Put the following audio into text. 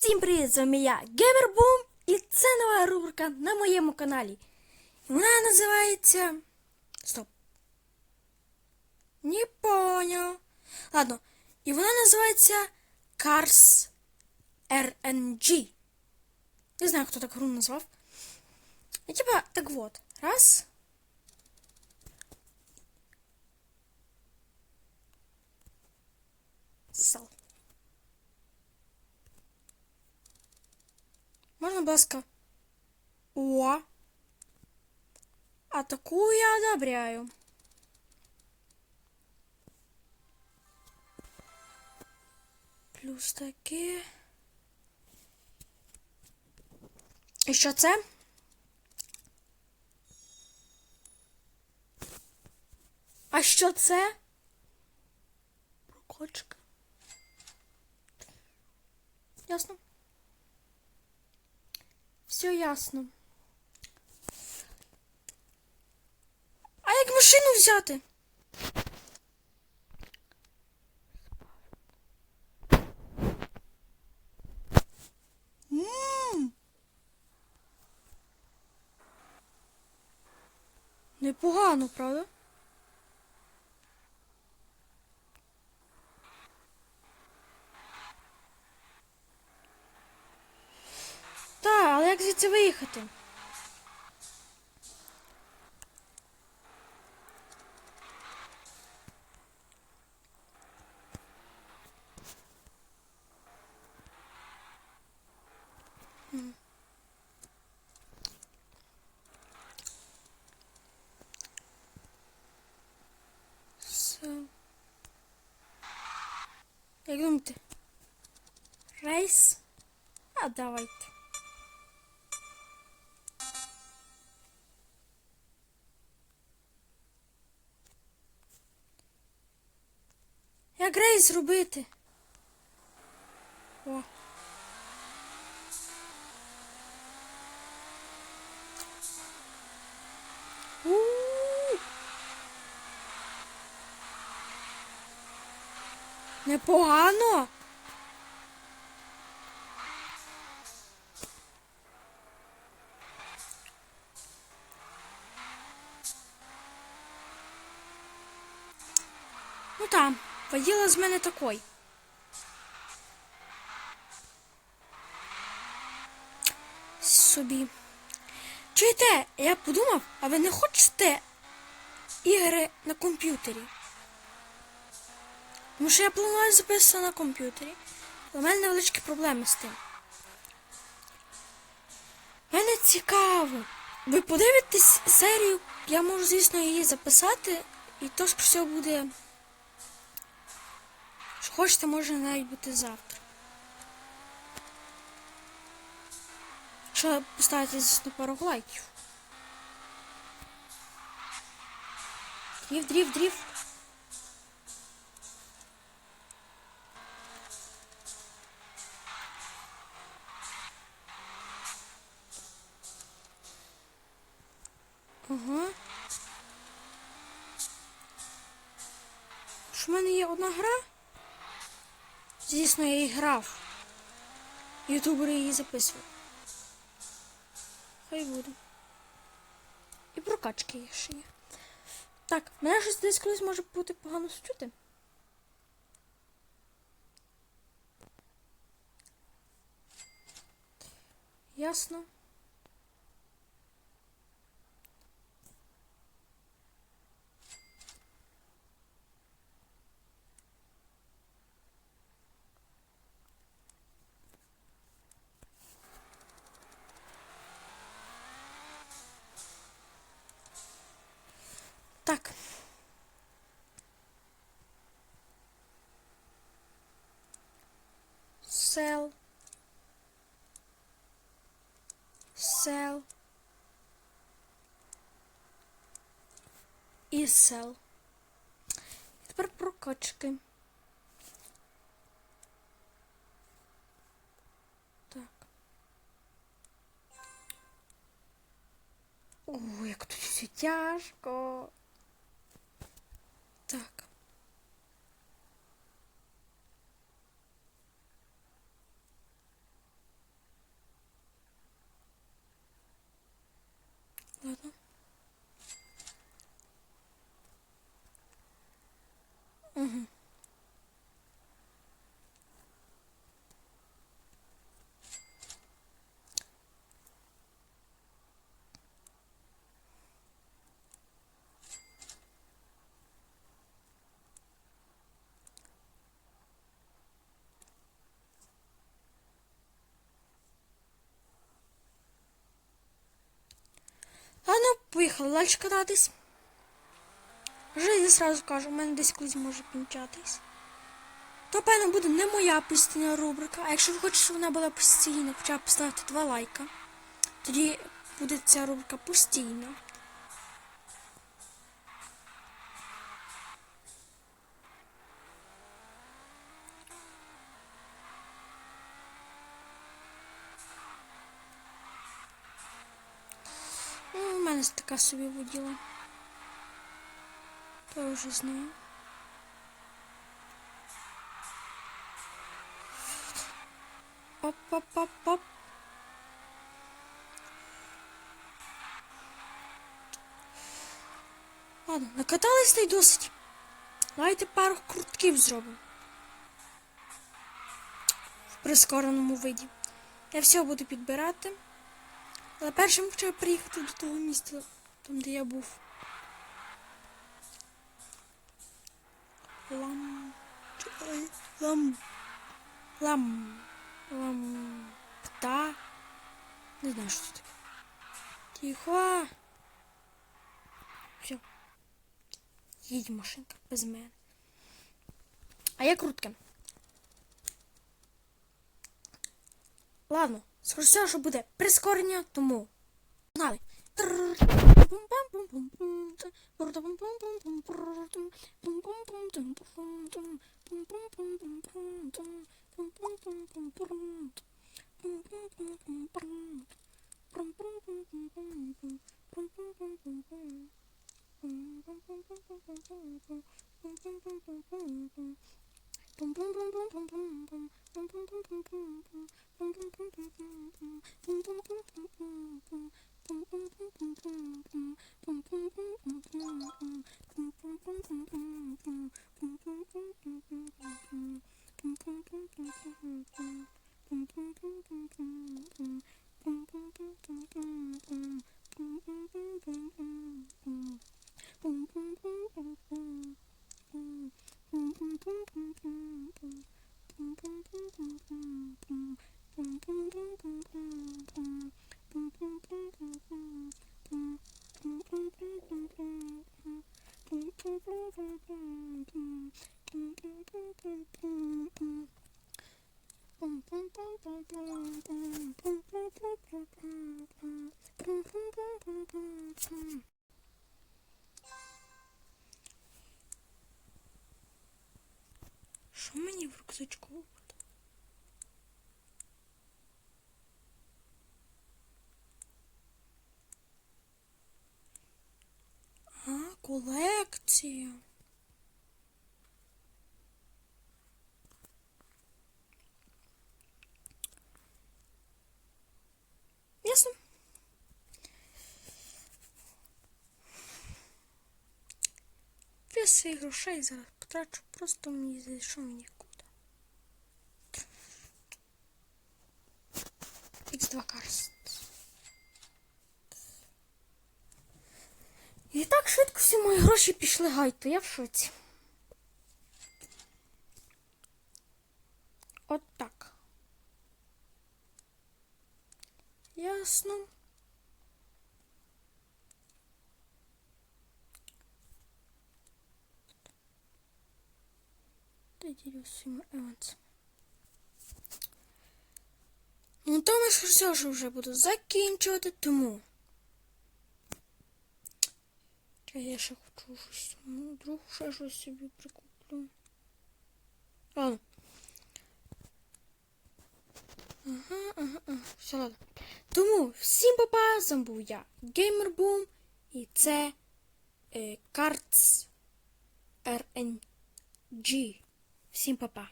Всім привіт, з вами я Геймербум, і це нова рубрика на моєму каналі. І вона називається. Стоп. Не понял. Ладно. І вона називається Cars RNG. Не знаю, хто так гру назвав. І типа, так вот. Раз. Сал. Можна, будь ласка. О. А таку я одобряю. Плюс таке. І що це? А що це? Прокочка. Ясно. Все ясно. А як машину взяти? Непогано, правда? Так, але як М. Як думаєте? Рейс? А давайте. Як рейс робити? О. Непогано. Ну там, воділа з мене такой. Собі. Чуєте, я подумав, а ви не хочете ігри на комп'ютері? Тому що я планую записувати на комп'ютері. У мене невеличкі проблеми з тим. Мене цікаво. Ви подивитесь серію, я можу, звісно, її записати, і то, що все буде. Що хочете, може навіть бути завтра. Якщо поставити, звісно, пару лайків. Дріфт, дріфт, дріфт. Ага. Що в мене є одна гра? Звісно, я її грав. Ютубери її записували. Хай буде. І прокачки є ще є. Так, мене щось десь колись може бути погано чути. Ясно. Так. Sell. Sell. І sell. Тепер прокачки. Так. О, як тут все тяжко. Так. Поїхали кататись. Вже зразу кажу, у мене десь колись може кінчатись. То, певно, буде не моя постійна рубрика. А якщо ви хочете, щоб вона була постійна, хоча б поставте два лайка. Тоді буде ця рубрика постійна. Мене така собі воділа. Я вже знаю. Оп-оп-оп-оп. Ладно, накатались та й досить. Давайте пару крутків зробимо. В прискореному виді. Я все буду підбирати. Але першим треба приїхати до того місця, там де я був. Лам. Лам. Лам. Лам. Пта. Не знаю, що це таке. Тихо. Все. Їдь машинка без мене. А я крутка. Ладно, скоро що буде прискорення, тому. Погнали. Мені буде? А, колекція. Ясно. Своїх грошей зараз потрачу, просто мені зайшов нікуди. X2 карст. І так швидко всі мої гроші пішли гайто, я в шоці. От так. Ясно. Та ділю своїм Еванс. Ну, то ми ж все ж вже буду закінчувати, тому. Я ще хочу щось. Ну, вдруг ще щось собі прикуплю. Ладно. Ага, ага, ага. Все, ладно. Тому всім папа, з був я, Геймербум, і це е, Cards RNG. Всім папа.